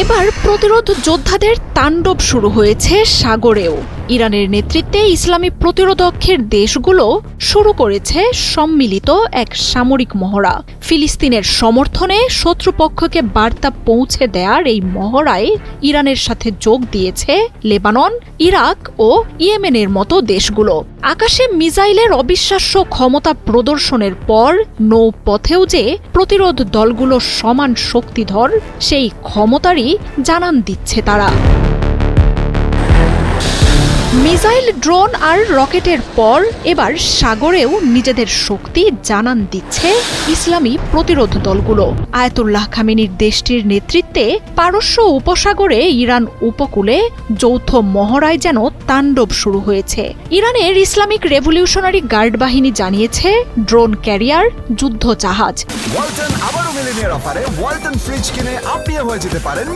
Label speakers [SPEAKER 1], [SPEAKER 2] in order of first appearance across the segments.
[SPEAKER 1] এবার প্রতিরোধ যোদ্ধাদের তাণ্ডব শুরু হয়েছে সাগরেও। ইরানের নেতৃত্বে ইসলামী প্রতিরোধক্ষের দেশগুলো শুরু করেছে সম্মিলিত এক সামরিক মহড়া। ফিলিস্তিনের সমর্থনে শত্রুপক্ষকে বার্তা পৌঁছে দেয়ার এই মহড়ায় ইরানের সাথে যোগ দিয়েছে লেবানন, ইরাক ও ইয়েমেনের মতো দেশগুলো। আকাশে মিসাইলের অবিশ্বাস্য ক্ষমতা প্রদর্শনের পর নৌপথেও যে প্রতিরোধ দলগুলো সমান শক্তিধর, সেই ক্ষমতারই জানান দিচ্ছে তারা। মিসাইল, ড্রোন আর রকেটের পর এবার সাগরেও নিজেদের শক্তি জানান দিচ্ছে ইসলামী প্রতিরোধ দলগুলো। আয়াতুল্লাহ খামেনির দেশটির নেতৃত্বে পারস্য উপসাগরে ইরান উপকূলে যৌথ মহড়ায় যেন তাণ্ডব শুরু হয়েছে। ইরানের ইসলামিক রেভলিউশনারি গার্ড বাহিনী জানিয়েছে, ড্রোন ক্যারিয়ার, যুদ্ধ জাহাজ।
[SPEAKER 2] ওয়ালটন আবারও মিলিনিয়ার অফারে, ওয়ালটন ফ্রিজ কিনে আপনিও হয়ে যেতে পারেন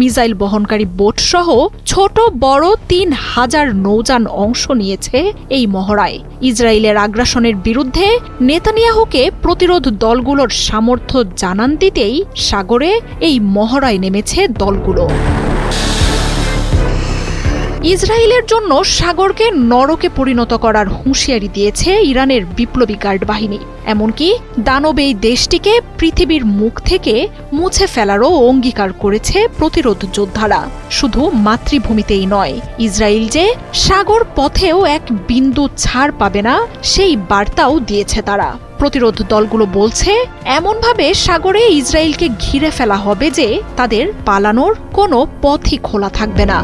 [SPEAKER 1] মিসাইল বহনকারী বোট সহ ছোট বড় তিন হাজার নৌযান অংশ নিয়েছে এই মহড়ায়। ইসরায়েলের আগ্রাসনের বিরুদ্ধে নেতানিয়াহুকে প্রতিরোধ দলগুলোর সামর্থ্য জানান দিতেই সাগরে এই মহড়ায় নেমেছে দলগুলো। ইসরায়েলের জন্য সাগরকে নরকে পরিণত করার হুঁশিয়ারি দিয়েছে ইরানের বিপ্লবী গার্ড বাহিনী। এমনকি দানব এই দেশটিকে পৃথিবীর মুখ থেকে মুছে ফেলারও অঙ্গীকার করেছে প্রতিরোধ যোদ্ধারা। শুধু মাতৃভূমিতেই নয়, ইসরায়েল যে সাগর পথেও এক বিন্দু ছাড় পাবে না, সেই বার্তাও দিয়েছে তারা। প্রতিরোধ দলগুলো বলছে, এমনভাবে সাগরে ইসরায়েলকে ঘিরে ফেলা হবে যে তাদের পালানোর কোনো পথই খোলা থাকবে না।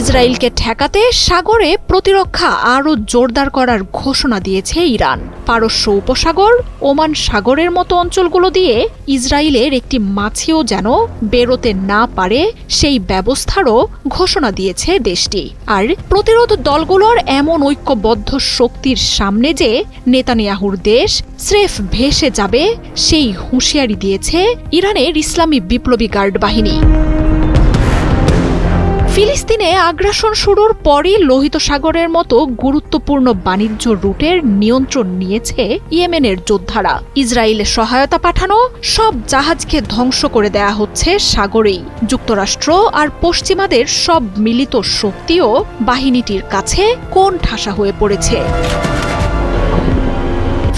[SPEAKER 1] ইসরায়েলকে ঠেকাতে সাগরে প্রতিরক্ষা আরও জোরদার করার ঘোষণা দিয়েছে ইরান। পারস্য উপসাগর, ওমান সাগরের মতো অঞ্চলগুলো দিয়ে ইসরায়েলের একটি মাছিও যেন বেরোতে না পারে, সেই ব্যবস্থারও ঘোষণা দিয়েছে দেশটি। আর প্রতিরোধ দলগুলোর এমন ঐক্যবদ্ধ শক্তির সামনে যে নেতানিয়াহুর দেশ স্রেফ ভেসে যাবে, সেই হুঁশিয়ারি দিয়েছে ইরানের ইসলামী বিপ্লবী গার্ড বাহিনী। ফিলিস্তিনে আগ্রাসন শুরুর পরই লোহিত সাগরের মতো গুরুত্বপূর্ণ বাণিজ্য রুটের নিয়ন্ত্রণ নিয়েছে ইয়েমেনের যোদ্ধারা। ইসরায়েলে সহায়তা পাঠানো, সব জাহাজকে ধ্বংস করে দেয়া হচ্ছে সাগরেই। যুক্তরাষ্ট্র আর পশ্চিমাদের সব মিলিত শক্তিও বাহিনীটির কাছে কোন ঠাসা হয়ে পড়েছে।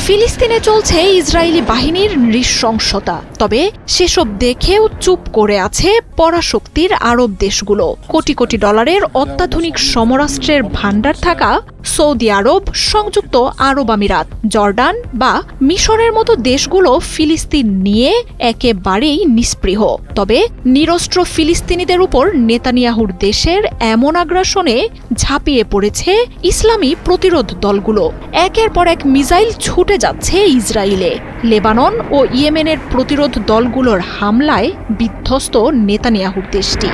[SPEAKER 1] ফিলিস্তিনে চলছে ইসরায়েলি বাহিনীর নৃশংসতা। তবে সেসব দেখেও চুপ করে আছে পরাশক্তির আরব দেশগুলো। কোটি কোটি ডলারের অত্যাধুনিক সমরাষ্ট্রের ভাণ্ডার থাকা সৌদি আরব, সংযুক্ত আরব আমিরাত, জর্ডান বা মিশরের মতো দেশগুলো ফিলিস্তিন নিয়ে একেবারেই নিস্পৃহ। তবে নিরস্ত্র ফিলিস্তিনিদের উপর নেতানিয়াহুর দেশের এমন আগ্রাসনে ঝাঁপিয়ে পড়েছে ইসলামী প্রতিরোধ দলগুলো। একের পর এক মিসাইল ছুটে যাচ্ছে ইসরায়েলে। লেবানন ও ইয়েমেনের প্রতিরোধ দলগুলোর হামলায় বিধ্বস্ত নেতানিয়াহুর দেশটি।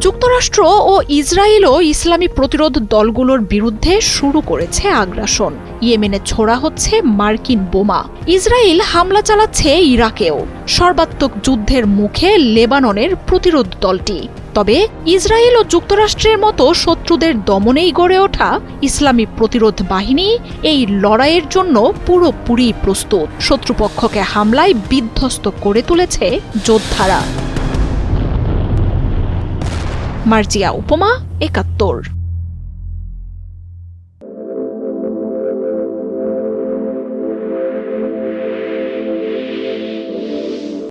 [SPEAKER 1] যুক্তরাষ্ট্র ও ইসরায়েলও ইসলামী প্রতিরোধ দলগুলোর বিরুদ্ধে শুরু করেছে আগ্রাসন। ইয়েমেনে ছোড়া হচ্ছে মার্কিন বোমা। ইসরায়েল হামলা চালাচ্ছে ইরাকেও। সর্বাত্মক যুদ্ধের মুখে লেবাননের প্রতিরোধ দলটি। তবে ইসরায়েল ও যুক্তরাষ্ট্রের মতো শত্রুদের দমনেই গড়ে ওঠা ইসলামী প্রতিরোধ বাহিনী এই লড়াইয়ের জন্য পুরোপুরি প্রস্তুত। শত্রুপক্ষকে হামলায় বিধ্বস্ত করে তুলেছে যোদ্ধারা। মার্জিয়া উপমা একাত্তর।